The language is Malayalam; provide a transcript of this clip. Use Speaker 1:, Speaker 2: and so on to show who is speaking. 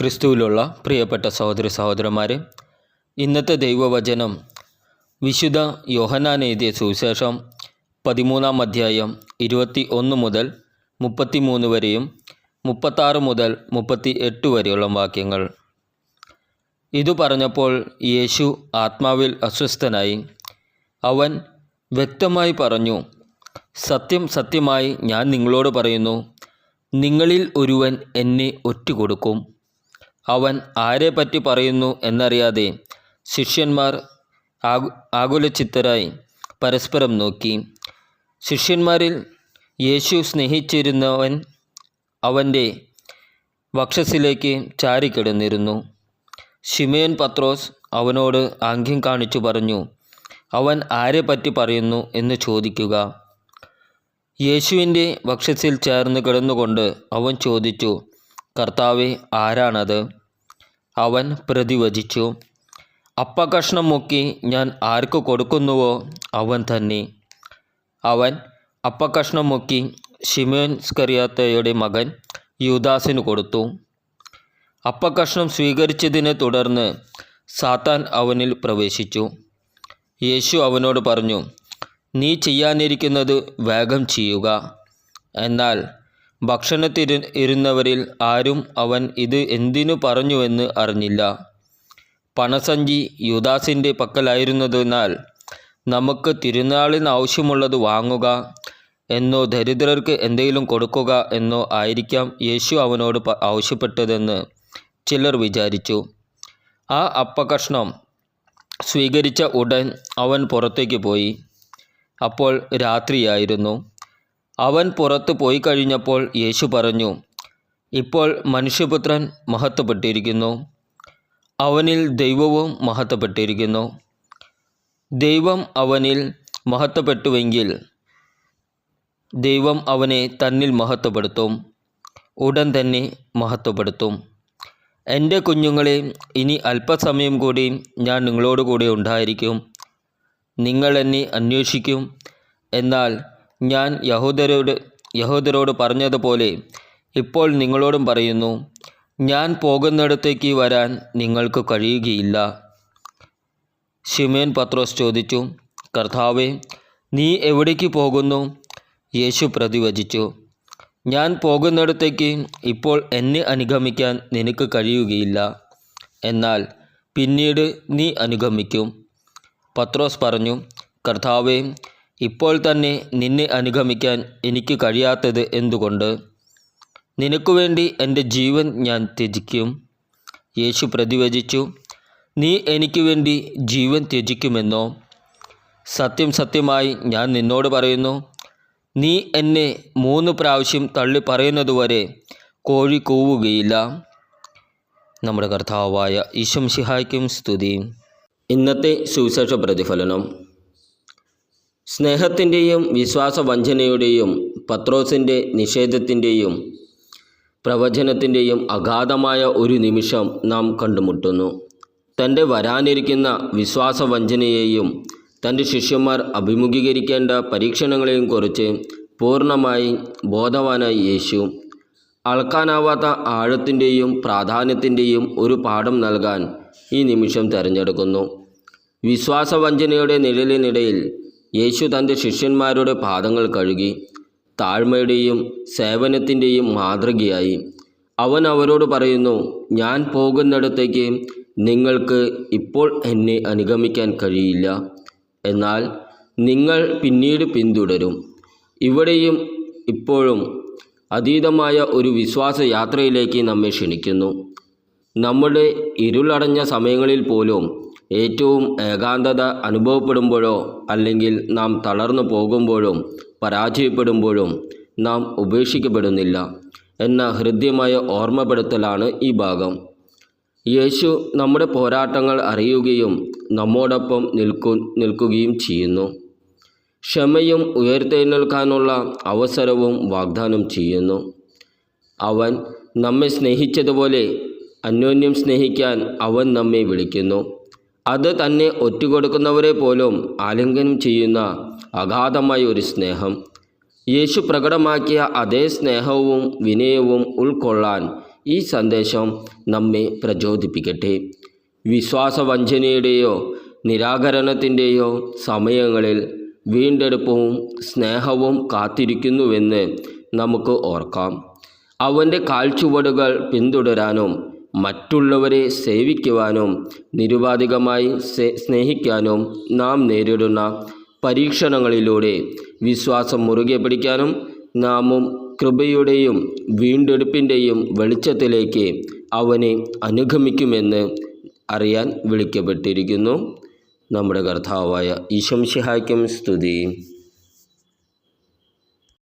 Speaker 1: ക്രിസ്തുവിലുള്ള പ്രിയപ്പെട്ട സഹോദര സഹോദരന്മാരെ ഇന്നത്തെ ദൈവവചനം വിശുദ്ധ യോഹനാൻ എഴുതിയ സുവിശേഷം പതിമൂന്നാം അധ്യായം ഇരുപത്തി ഒന്ന് മുതൽ മുപ്പത്തി മൂന്ന് വരെയും മുപ്പത്താറ് മുതൽ മുപ്പത്തി എട്ട് വരെയുള്ള വാക്യങ്ങൾ. ഇതു പറഞ്ഞപ്പോൾ യേശു ആത്മാവിൽ അസ്വസ്ഥനായി. അവൻ വ്യക്തമായി പറഞ്ഞു സത്യം സത്യമായി ഞാൻ നിങ്ങളോട് പറയുന്നു നിങ്ങളിൽ ഒരുവൻ എന്നെ ഒറ്റുകൊടുക്കും. അവൻ ആരെപ്പറ്റി പറയുന്നു എന്നറിയാതെ ശിഷ്യന്മാർ ആകു ആകുലചിത്തരായി പരസ്പരം നോക്കി. ശിഷ്യന്മാരിൽ യേശു സ്നേഹിച്ചിരുന്നവൻ അവന്റെ വക്ഷസിലേക്ക് ചാരിക്കിടന്നിരുന്നു. ഷിമേൻ പത്രോസ് അവനോട് ആംഗ്യം കാണിച്ചു പറഞ്ഞു അവൻ ആരെപ്പറ്റി പറയുന്നു എന്ന് ചോദിക്കുക. യേശുവിന്റെ വക്ഷസിൽ ചേർന്ന് കിടന്നുകൊണ്ട് അവൻ ചോദിച്ചു കർത്താവെ ആരാണത്? അവൻ പ്രതിവചിച്ചു. അപ്പകഷ്ണം മുക്കി ഞാൻ ആർക്ക് കൊടുക്കുന്നുവോ അവൻ തന്നെ. അവൻ അപ്പകഷ്ണം മുക്കി ഷിമോൻ സ്കറിയാത്തയുടെ മകൻ യുദാസിന് കൊടുത്തു. അപ്പകഷ്ണം സ്വീകരിച്ചതിനെ തുടർന്ന് സാത്താൻ അവനിൽ പ്രവേശിച്ചു. യേശു അവനോട് പറഞ്ഞു നീ ചെയ്യാനിരിക്കുന്നത് വേഗം ചെയ്യുക. എന്നാൽ ഭക്ഷണത്തിരു ഇരുന്നവരിൽ ആരും അവൻ ഇത് എന്തിനു പറഞ്ഞുവെന്ന് അറിഞ്ഞില്ല. പണസഞ്ചി യുദാസിന്റെ പക്കലായിരുന്നതിനാൽ നമുക്ക് തിരുനാളിന് ആവശ്യമുള്ളത് വാങ്ങുക എന്നോ ദരിദ്രർക്ക് എന്തെങ്കിലും കൊടുക്കുക എന്നോ ആയിരിക്കാം യേശു അവനോട് ആവശ്യപ്പെട്ടതെന്ന് ചിലർ വിചാരിച്ചു. ആ അപ്പകഷ്ണം സ്വീകരിച്ച ഉടൻ അവൻ പുറത്തേക്ക് പോയി. അപ്പോൾ രാത്രിയായിരുന്നു. അവൻ പുറത്തു പോയി കഴിഞ്ഞപ്പോൾ യേശു പറഞ്ഞു ഇപ്പോൾ മനുഷ്യപുത്രൻ മഹത്വപ്പെട്ടിരിക്കുന്നു. അവനിൽ ദൈവവും മഹത്വപ്പെട്ടിരിക്കുന്നു. ദൈവം അവനിൽ മഹത്വപ്പെട്ടുവെങ്കിൽ ദൈവം അവനെ തന്നിൽ മഹത്വപ്പെടുത്തും ഉടൻ തന്നെ മഹത്വപ്പെടുത്തും. എന്റെ കുഞ്ഞുങ്ങളെ ഇനി അല്പസമയം കൂടി ഞാൻ നിങ്ങളോട് കൂടെ ഉണ്ടായിരിക്കും. നിങ്ങൾ എന്നെ അന്വേഷിക്കും. എന്നാൽ ഞാൻ യഹൂദരോട് യഹൂദരോട് പറഞ്ഞതുപോലെ ഇപ്പോൾ നിങ്ങളോടും പറയുന്നു ഞാൻ പോകുന്നിടത്തേക്ക് വരാൻ നിങ്ങൾക്ക് കഴിയുകയില്ല. ഷിമേൻ പത്രോസ് ചോദിച്ചു കർത്താവെ നീ എവിടേക്ക് പോകുന്നു? യേശു പ്രതിവചിച്ചു ഞാൻ പോകുന്നിടത്തേക്ക് ഇപ്പോൾ എന്നെ അനുഗമിക്കാൻ നിനക്ക് കഴിയുകയില്ല. എന്നാൽ പിന്നീട് നീ അനുഗമിക്കും. പത്രോസ് പറഞ്ഞു കർത്താവെ ഇപ്പോൾ തന്നെ നിന്നെ അനുഗമിക്കാൻ എനിക്ക് കഴിയാത്തത് എന്തുകൊണ്ട്? നിനക്കു വേണ്ടി എന്റെ ജീവൻ ഞാൻ ത്യജിക്കും. യേശു പ്രതിവചിച്ചു നീ എനിക്ക് വേണ്ടി ജീവൻ ത്യജിക്കുമെന്നോ? സത്യം സത്യമായി ഞാൻ നിന്നോട് പറയുന്നു നീ എന്നെ മൂന്ന് പ്രാവശ്യം തള്ളി പറയുന്നതുവരെ കോഴി കൂവുകയില്ല. നമ്മുടെ കർത്താവായ ഈശം സിഹായ്ക്കും സ്തുതി. ഇന്നത്തെ സുവിശേഷ പ്രതിഫലനം. സ്നേഹത്തിന്റെയും വിശ്വാസവഞ്ചനയുടെയും പത്രോസിന്റെ നിഷേധത്തിന്റെയും പ്രവചനത്തിന്റെയും അഗാധമായ ഒരു നിമിഷം നാം കണ്ടുമുട്ടുന്നു. തന്റെ വരാനിരിക്കുന്ന വിശ്വാസവഞ്ചനയെയും തന്റെ ശിഷ്യന്മാർ അഭിമുഖീകരിക്കേണ്ട പരീക്ഷണങ്ങളെയും കുറിച്ച് പൂർണമായി ബോധവാനായി യേശു. അളക്കാനാവാത്ത ആഴത്തിന്റെയും പ്രാധാന്യത്തിന്റെയും ഒരു പാഠം നൽകാൻ ഈ നിമിഷം തിരഞ്ഞെടുക്കുന്നു. വിശ്വാസവഞ്ചനയുടെ നിഴലിനിടയിൽ യേശു തന്റെ ശിഷ്യന്മാരുടെ പാദങ്ങൾ കഴുകി താഴ്മയുടെയും സേവനത്തിന്റെയും മാതൃകയായി. അവൻ അവരോട് പറയുന്നു ഞാൻ പോകുന്നിടത്തേക്ക് നിങ്ങൾക്ക് ഇപ്പോൾ എന്നെ അനുഗമിക്കാൻ കഴിയില്ല. എന്നാൽ നിങ്ങൾ പിന്നീട് പിന്തുടരും. ഇവിടെയും ഇപ്പോഴും അതീതമായ ഒരു വിശ്വാസ യാത്രയിലേക്ക് നമ്മെ ക്ഷണിക്കുന്നു. നമ്മുടെ ഇരുളടഞ്ഞ സമയങ്ങളിൽ പോലും ഏറ്റവും ഏകാന്തത അനുഭവപ്പെടുമ്പോഴോ അല്ലെങ്കിൽ നാം തളർന്നു പോകുമ്പോഴും പരാജയപ്പെടുമ്പോഴും നാം ഉപേക്ഷിക്കപ്പെടുന്നില്ല എന്ന ഹൃദ്യമായ ഓർമ്മപ്പെടുത്തലാണ് ഈ ഭാഗം. യേശു നമ്മുടെ പോരാട്ടങ്ങൾ അറിയുകയും നമ്മോടൊപ്പം നിൽക്കു നിൽക്കുകയും ചെയ്യുന്നു. ക്ഷമയും ഉയർത്തെഴുന്നേൽക്കാനുള്ള അവസരവും വാഗ്ദാനം ചെയ്യുന്നു. അവൻ നമ്മെ സ്നേഹിച്ചതുപോലെ അന്യോന്യം സ്നേഹിക്കാൻ അവൻ നമ്മെ വിളിക്കുന്നു. അത് തന്നെ ഒറ്റുകൊടുക്കുന്നവരെ പോലും ആലിംഗനം ചെയ്യുന്ന അഗാധമായ ഒരു സ്നേഹം. യേശു പ്രകടമാക്കിയ അതേ സ്നേഹവും വിനയവും ഉൾക്കൊള്ളാൻ ഈ സന്ദേശം നമ്മെ പ്രചോദിപ്പിക്കട്ടെ. വിശ്വാസവഞ്ചനയുടെയോ നിരാകരണത്തിന്റെയോ സമയങ്ങളിൽ വീണ്ടെടുപ്പും സ്നേഹവും കാത്തിരിക്കുന്നുവെന്ന് നമുക്ക് ഓർക്കാം. അവന്റെ കാൽച്ചുവടുകൾ പിന്തുടരാനും മറ്റുള്ളവരെ സേവിക്കുവാനും നിരുപാധികമായി സ്നേഹിക്കാനും നാം നേരിടുന്ന പരീക്ഷണങ്ങളിലൂടെ വിശ്വാസം മുറുകെ പിടിക്കാനും നാമും കൃപയുടെയും വീണ്ടെടുപ്പിന്റെയും വെളിച്ചത്തിലേക്ക് അവനെ അനുഗമിക്കുമെന്ന് അറിയാൻ വിളിക്കപ്പെട്ടിരിക്കുന്നു. നമ്മുടെ കർത്താവായ ഈശംഷിഹായ്ക്കും സ്തുതി.